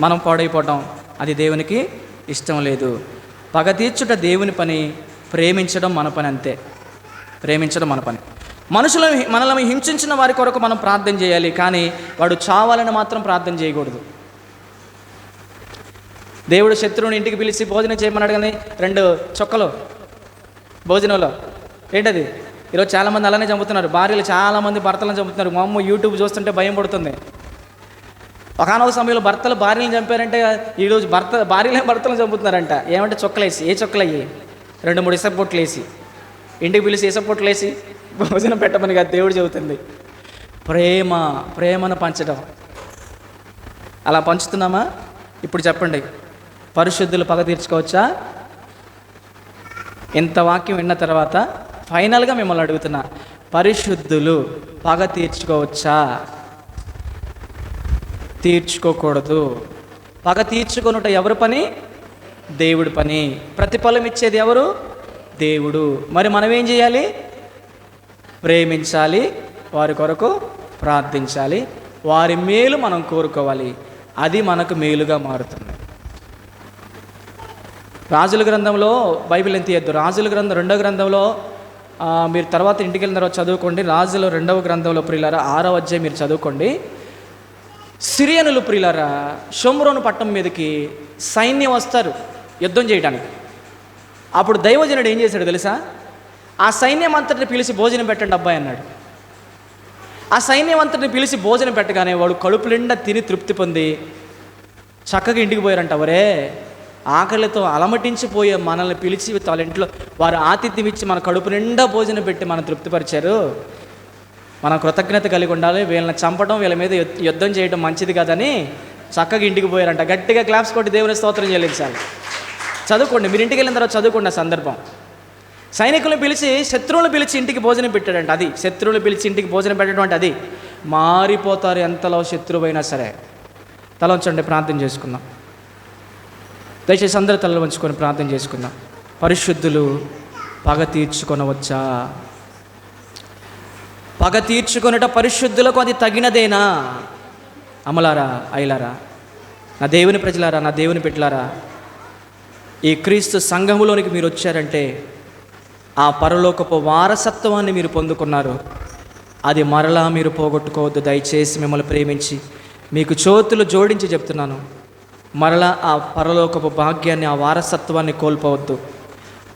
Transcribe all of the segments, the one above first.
మనం పాడైపోవటం అది దేవునికి ఇష్టం లేదు. పగ తీర్చుట దేవుని పని ప్రేమించడం మన పని అంతే. ప్రేమించడం మన పని. మనుషులను మనల్ని హింసించిన వారి కొరకు మనం ప్రార్థన చేయాలి కానీ వాడు చావాలని మాత్రం ప్రార్థన చేయకూడదు. దేవుడు శత్రువుని ఇంటికి పిలిచి భోజనం చేయమన్నాడు కానీ రెండు చొక్కలు భోజనంలో. ఏంటది? ఈరోజు చాలామంది అలానే చంపుతున్నారు. భార్యలు చాలామంది భర్తలను చంపుతున్నారు. మా అమ్మ యూట్యూబ్ చూస్తుంటే భయం పడుతుంది. ఒకనొక సమయంలో భర్తలు భార్యలు చంపారంటే ఈరోజు భర్త భార్యలే భర్తలు చంపుతున్నారంట. ఏమంటే చొక్కలేసి ఏ చొక్కలయ్యి? రెండు మూడు ఇసపొట్లు వేసి. ఇంటికి పిలిచి ఇసపొట్లు వేసి భోజనం పెట్టమని కాదు దేవుడు చెబుతుంది. ప్రేమ ప్రేమను పంచడం. అలా పంచుతున్నామా? ఇప్పుడు చెప్పండి. పరిశుద్ధులు పగ తీర్చుకోవచ్చా? ఇంత వాక్యం విన్న తర్వాత ఫైనల్గా మిమ్మల్ని అడుగుతున్నా. పరిశుద్ధులు పగ తీర్చుకోవచ్చా? తీర్చుకోకూడదు. పగ తీర్చుకొనుట ఎవరి పని? దేవుడి పని. ప్రతిఫలం ఇచ్చేది ఎవరు? దేవుడు. మరి మనం ఏం చేయాలి? ప్రేమించాలి వారి కొరకు ప్రార్థించాలి వారి మేలు మనం కోరుకోవాలి. అది మనకు మేలుగా మారుతుంది. రాజుల గ్రంథంలో బైబిల్ ఎంత తీయద్దు రాజుల గ్రంథం రెండో గ్రంథంలో మీరు తర్వాత ఇంటికి వెళ్ళిన తర్వాత చదువుకోండి. రాజుల రెండవ గ్రంథంలో ప్రియులారా ఆరో అధ్యాయం మీరు చదువుకోండి. సిరియనులు ప్రియులారా షోమ్రోను పట్టణం మీదకి సైన్యం వస్తారు యుద్ధం చేయడానికి. అప్పుడు దైవజనుడు ఏం చేశాడు తెలుసా? ఆ సైన్యం అంతటిని పిలిచి భోజనం పెట్టండి అబ్బాయి అన్నాడు. ఆ సైన్యం అంతటిని పిలిచి భోజనం పెట్టగానే వాడు కడుపు నిండా తిని తృప్తి పొంది చక్కగా ఇంటికి పోయారంట. వరే ఆకలితో అలమటించిపోయే మనల్ని పిలిచి వాళ్ళ ఇంట్లో వారు ఆతిథ్యం ఇచ్చి మన కడుపు నిండా భోజనం పెట్టి మనం తృప్తిపరిచారు. మనం కృతజ్ఞత కలిగి ఉండాలి. వీళ్ళని చంపడం వీళ్ళ మీద యుద్ధం చేయడం మంచిది కాదని చక్కగా ఇంటికి పోయారంట. గట్టిగా క్లాప్స్ కొట్టి దేవుని స్తోత్రం చెల్లించాలి. చదువుకోండి. మీరు ఇంటికి వెళ్ళిన తర్వాత చదువుకోండి ఆ సందర్భం. సైనికులను పిలిచి శత్రువులను పిలిచి ఇంటికి భోజనం పెట్టాడంట. అది శత్రువులు పిలిచి ఇంటికి భోజనం పెట్టడం అంటే అది. మారిపోతారు ఎంతలో శత్రువైనా సరే. తల ఉంచండి ప్రార్థన చేసుకుందాం. దయచేసి అందరూ తలలు ఉంచుకొని ప్రార్థన చేసుకుందాం. పరిశుద్ధులు పగ తీర్చుకొనవచ్చా? పగ తీర్చుకొనుట పరిశుద్ధులకు అది తగినదేనా? అమలారా అయిలారా నా దేవుని ప్రజలారా నా దేవుని పెట్టలారా ఈ క్రీస్తు సంఘములోనికి మీరు వచ్చారంటే ఆ పరలోకపు వారసత్వాన్ని మీరు పొందుకున్నారు. అది మరలా మీరు పోగొట్టుకోవద్దు. దయచేసి మిమ్మల్ని ప్రేమించి మీకు చోతులు జోడించి చెప్తున్నాను. మరలా ఆ పరలోకపు భాగ్యాన్ని ఆ వారసత్వాన్ని కోల్పోవద్దు.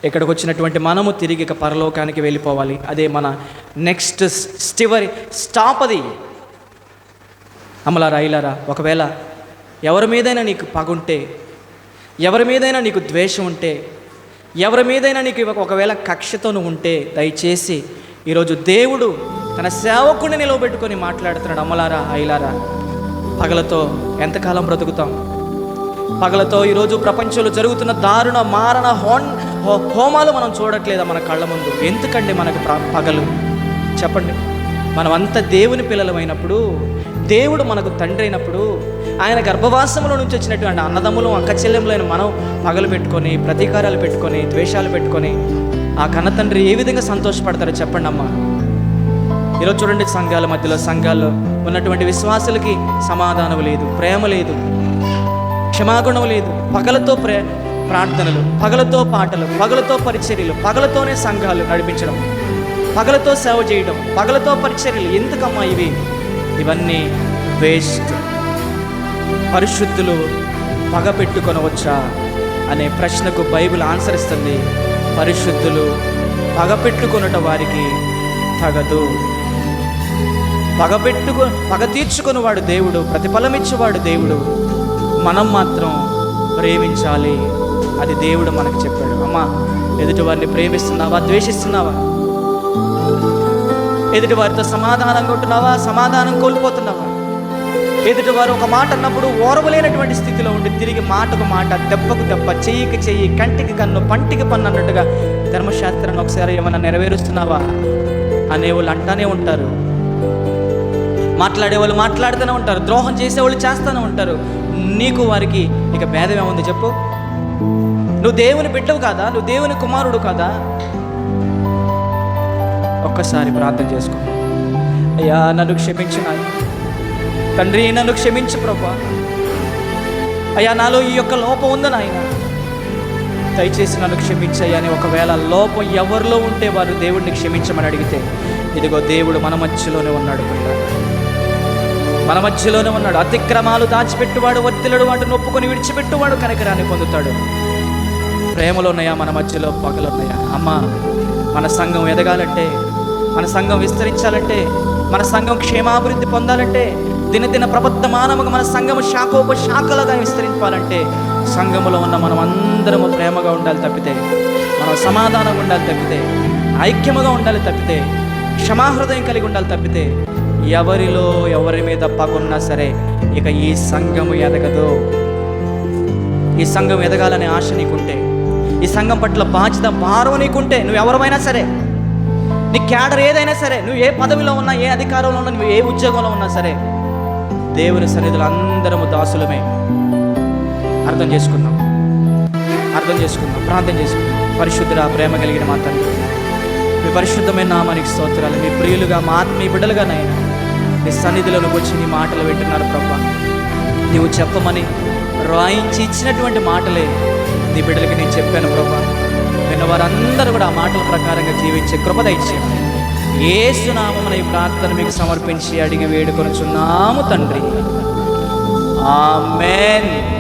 ఇక్కడికి వచ్చినటువంటి మనము తిరిగి ఇక పరలోకానికి వెళ్ళిపోవాలి. అదే మన నెక్స్ట్ స్టివరి స్టాప్ అది. అమలారా ఇలారా ఒకవేళ ఎవరి మీదైనా నీకు పగుంటే ఎవరి మీదైనా నీకు ద్వేషం ఉంటే ఎవరి మీదైనా నీకు ఒకవేళ కక్షతోను ఉంటే దయచేసి ఈరోజు దేవుడు తన సేవకుని నిలవబెట్టుకొని మాట్లాడుతున్నాడు. అమ్మలారా అయిలారా పగలతో ఎంతకాలం బ్రతుకుతాం? పగలతో ఈరోజు ప్రపంచంలో జరుగుతున్న దారుణ మారణ హోన్ హో- హోమాలు మనం చూడట్లేదా మన కళ్ళ ముందు? ఎందుకండి మనకు పగలు? చెప్పండి. మనమంతా దేవుని పిల్లలమైనప్పుడు దేవుడు మనకు తండ్రి అయినప్పుడు ఆయన గర్భవాసంలో నుంచి వచ్చినటువంటి అన్నదమ్ములు అక్కచెల్లెములైన మనం పగలు పెట్టుకొని ప్రతీకారాలు పెట్టుకొని ద్వేషాలు పెట్టుకొని ఆ కన్నతండ్రి ఏ విధంగా సంతోషపడతారో చెప్పండి అమ్మా. ఈరోజు చూడండి సంఘాల మధ్యలో సంఘాల్లో ఉన్నటువంటి విశ్వాసులకి సమాధానం లేదు ప్రేమ లేదు. క్షమాగుణం లేదు. పగలతో ప్రే ప్రార్థనలు పగలతో పాటలు పగలతో పరిచర్యలు పగలతోనే సంఘాలు నడిపించడం పగలతో సేవ చేయడం పగలతో పరిచర్యలు ఎందుకమ్మా ఇవి? ఇవన్నీ వేస్ట్. పరిశుద్ధులు పగ పెట్టుకొనవచ్చా అనే ప్రశ్నకు బైబిల్ ఆన్సర్ ఇస్తుంది. పరిశుద్ధులు పగ పెట్టుకొనుట వారికి తగదు. పగ పెట్టుకు పగ తీర్చుకునేవాడు దేవుడు ప్రతిఫలమిచ్చేవాడు దేవుడు. మనం మాత్రం ప్రేమించాలి. అది దేవుడు మనకు చెప్పాడు. అమ్మా ఎదుటివారిని ప్రేమిస్తున్నావా? ద్వేషిస్తున్నావా? ఎదుటి వారితో సమాధానంగా సమాధానం కోల్పోతున్నావా? ఎదుటి వారు ఒక మాట అన్నప్పుడు ఓరవలేనటువంటి స్థితిలో ఉండి తిరిగి మాటకు మాట దెబ్బకు దెబ్బ చెయ్యికి చెయ్యి కంటికి కన్ను పంటికి పన్ను అన్నట్టుగా ధర్మశాస్త్రాన్ని ఒకసారి ఏమైనా నెరవేరుస్తున్నావా? అనేవాళ్ళు అంటానే ఉంటారు. మాట్లాడేవాళ్ళు మాట్లాడుతూనే ఉంటారు. ద్రోహం చేసేవాళ్ళు చేస్తూనే ఉంటారు. నీకు వారికి ఇక భేదం ఏముంది చెప్పు. నువ్వు దేవుని బిడ్డవు కాదా? నువ్వు దేవుని కుమారుడు కాదా? ఒక్కసారి ప్రార్థన చేసుకో. అయ్యా నన్ను క్షమించిన తండ్రి నన్ను క్షమించు ప్రభా. అయ్యా నాలో ఈ యొక్క లోపం ఉందని ఆయన దయచేసి నన్ను క్షమించయ్యా అని ఒకవేళ లోపం ఎవరిలో ఉంటే వారు దేవుడిని క్షమించమని అడిగితే ఇదిగో దేవుడు మన మధ్యలోనే ఉన్నాడు ప్రియులారా. మన మధ్యలోనే ఉన్నాడు. అతిక్రమాలు దాచిపెట్టువాడు వర్తిలడు వాడు ఒప్పుకొని విడిచిపెట్టువాడు కనికరాన్ని పొందుతాడు. ప్రేమలో ఉన్నాయా మన మధ్యలో? పగలున్నాయా? అమ్మా మన సంఘం ఎదగాలంటే మన సంఘం విస్తరించాలంటే మన సంఘం క్షేమాభివృద్ధి పొందాలంటే దినదిన ప్రబద్ధమానముగా మన సంఘము శాఖోప శాఖలుగా విస్తరించాలంటే సంఘములో ఉన్న మనం అందరము ప్రేమగా ఉండాలి తప్పితే మనం సమాధానంగా ఉండాలి తప్పితే ఐక్యముగా ఉండాలి తప్పితే క్షమాహృదయం కలిగి ఉండాలి తప్పితే ఎవరిలో ఎవరి మీద పగున్నా సరే ఇక ఈ సంఘము ఎదగదు. ఈ సంఘం ఎదగాలనే ఆశ నీకుంటే ఈ సంఘం పట్ల బాధ్యత భారం నీకుంటే నువ్వు ఎవరమైనా సరే నీ క్యాడర్ ఏదైనా సరే నువ్వు ఏ పదవిలో ఉన్నా ఏ అధికారంలో ఉన్నా నువ్వు ఏ ఉద్యోగంలో ఉన్నా సరే దేవుని సన్నిధులు అందరము దాసులమే. అర్థం చేసుకుందాం. అర్థం చేసుకుందాం. ప్రార్థన చేసుకుందాం. పరిశుద్ధుల ప్రేమ కలిగిన మా తండ్రి మీ పరిశుద్ధమైన నామానికి స్తోత్రాలు. మీ ప్రియులుగా మా మీ బిడ్డలుగా నీ సన్నిధిలో వచ్చి నీ మాటలు వింటున్నారు ప్రభా. నీవు చెప్పమని రాయించి ఇచ్చినటువంటి మాటలే నీ బిడ్డలకి నేను చెప్పాను ప్రభా. విన్న వారందరూ కూడా ఆ మాటల ప్రకారంగా జీవించే కృప దయచేయండి. ఏసునామమున ఈ ప్రార్థన మీకు సమర్పించి అడిగి వేడుకొనుచున్నాము తండ్రి. ఆమెన్.